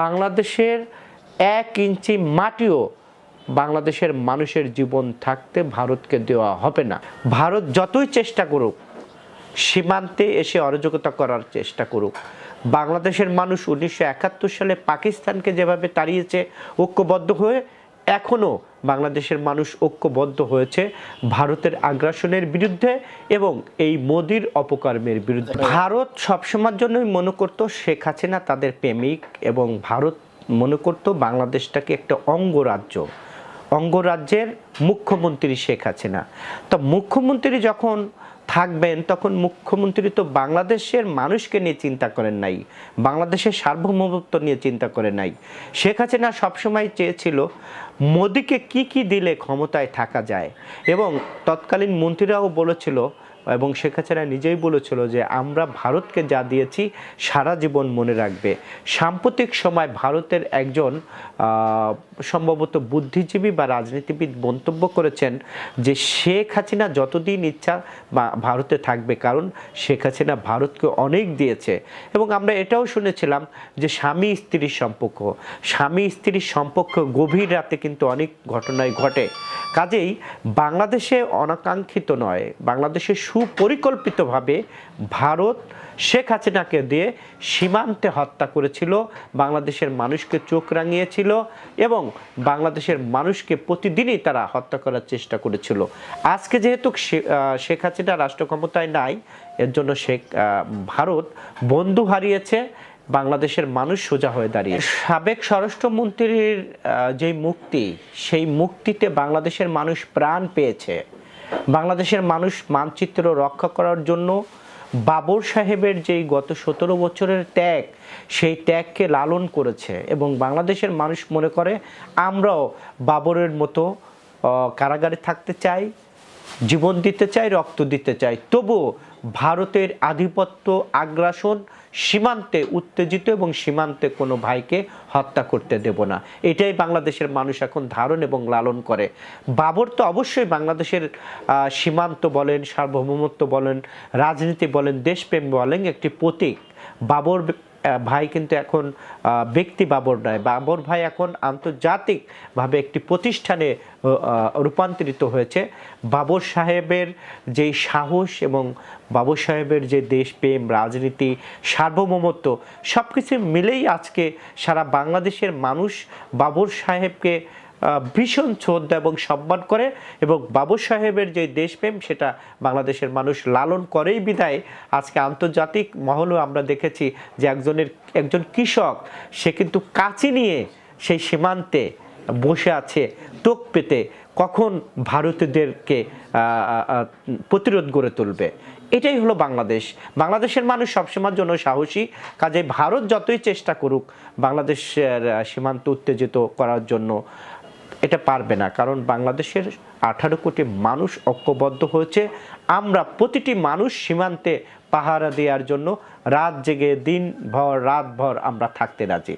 বাংলাদেশের এক ইঞ্চি মাটিও বাংলাদেশের মানুষের জীবন থাকতে ভারতকে দেওয়া হবে না। ভারত যতই চেষ্টা করুক, সীমান্তে এসে অরাজকতা করার চেষ্টা করুক, বাংলাদেশের মানুষ উনিশশো একাত্তর সালে পাকিস্তানকে যেভাবে তাড়িয়েছে, ঐক্যবদ্ধ হয়ে এখনও বাংলাদেশের মানুষ ঐক্যবদ্ধ হয়েছে ভারতের আগ্রাসনের বিরুদ্ধে এবং এই মোদির অপকর্মের বিরুদ্ধে। ভারত সবসময়ের জন্যই মনে করত শেখ হাসিনা তাদের প্রেমিক এবং ভারত মনে করত বাংলাদেশটাকে একটা অঙ্গরাজ্য, অঙ্গরাজ্যের মুখ্যমন্ত্রী শেখ হাসিনা। তো মুখ্যমন্ত্রী যখন থাকবেন, তখন মুখ্যমন্ত্রী তো বাংলাদেশের মানুষকে নিয়ে চিন্তা করেন নাই, বাংলাদেশের সার্বভৌমত্ব নিয়ে চিন্তা করে নাই। শেখ হাসিনা সবসময় চেয়েছিল মোদিকে কি কি দিলে ক্ষমতায় থাকা যায় এবং তৎকালীন মন্ত্রীরাও বলেছিল এবং শেখ হাসিনা নিজেই বলেছিল যে আমরা ভারতকে যা দিয়েছি, সারা জীবন মনে রাখবে। সাম্প্রতিক সময় ভারতের একজন সম্ভবত বুদ্ধিজীবী বা রাজনীতিবিদ মন্তব্য করেছেন যে শেখ হাসিনা যতদিন ইচ্ছা ভারতে থাকবে, কারণ শেখ হাসিনা ভারতকে অনেক দিয়েছে। এবং আমরা এটাও শুনেছিলাম যে স্বামী স্ত্রীর সম্পর্ক, স্বামী স্ত্রীর সম্পর্ক গভীর রাতে কিন্তু অনেক ঘটনায় ঘটে। কাজেই বাংলাদেশে অনাকাঙ্ক্ষিত নয়, বাংলাদেশে সুপরিকল্পিতভাবে ভারত শেখ হাসিনাকে দিয়ে সীমান্তে হত্যা করেছিল, বাংলাদেশের মানুষকে চোখ রাঙিয়েছিল এবং বাংলাদেশের মানুষকে প্রতিদিনই তারা হত্যা করার চেষ্টা করেছিল। আজকে যেহেতু শেখ হাসিনা রাষ্ট্র ক্ষমতায় নাই, এর জন্য শেখ ভারত বন্ধু হারিয়েছে বাংলাদেশের মানুষ সোজা হয়ে দাঁড়িয়ে। সাবেক স্বরাষ্ট্রমন্ত্রীর যে মুক্তি, সেই মুক্তিতে বাংলাদেশের মানুষ প্রাণ পেয়েছে। বাংলাদেশের মানুষ মানচিত্র রক্ষা করার জন্য বাবর সাহেবের যেই গত সতেরো বছরের ত্যাগ, সেই ত্যাগকে লালন করেছে এবং বাংলাদেশের মানুষ মনে করে, আমরাও বাবরের মতো কারাগারে থাকতে চাই, জীবন দিতে চাই, রক্ত দিতে চাই। তবুও ভারতের আধিপত্য আগ্রাসন সীমান্তে উত্তেজিত এবং সীমান্তে কোনো ভাইকে হত্যা করতে দেব না। এটাই বাংলাদেশের মানুষ এখন ধারণ এবং লালন করে। বাবর তো অবশ্যই বাংলাদেশের সীমান্ত বলেন, সার্বভৌমত্ব বলেন, রাজনীতি বলেন, দেশপ্রেম বলেন একটি প্রতীক। বাবর ভাই কিন্তু এখন ব্যক্তি বাবর নয়, বাবর ভাই এখন আন্তর্জাতিকভাবে একটি প্রতিষ্ঠানে রূপান্তরিত হয়েছে। বাবর সাহেবের যেই সাহস এবং বাবর সাহেবের যে দেশপ্রেম, রাজনীতি, সার্বভৌমত্ব সব কিছু মিলেই আজকে সারা বাংলাদেশের মানুষ বাবর সাহেবকে ভীষণ শ্রদ্ধা এবং সম্মান করে এবং বাবু সাহেবের যে দেশপ্রেম, সেটা বাংলাদেশের মানুষ লালন করেই বিদায়। আজকে আন্তর্জাতিক মহলেও আমরা দেখেছি যে একজনের, একজন কৃষক, সে কিন্তু কাঁচি নিয়ে সেই সীমান্তে বসে আছে টোক পেতে। কখন ভারতীয়দেরকে প্রতিরোধ গড়ে তুলবে? এটাই হলো বাংলাদেশ। বাংলাদেশের মানুষ সবসময়ের জন্য সাহসী। কাজে ভারত যতই চেষ্টা করুক, বাংলাদেশের সীমান্ত উত্তেজিত করার জন্য এটা পারবে না, কারণ বাংলাদেশের আঠারো কোটি মানুষ ঐক্যবদ্ধ হয়েছে। আমরা প্রতিটি মানুষ সীমান্তে পাহারা দেওয়ার জন্য রাত জেগে দিন ভর রাত ভর আমরা থাকতে রাজি।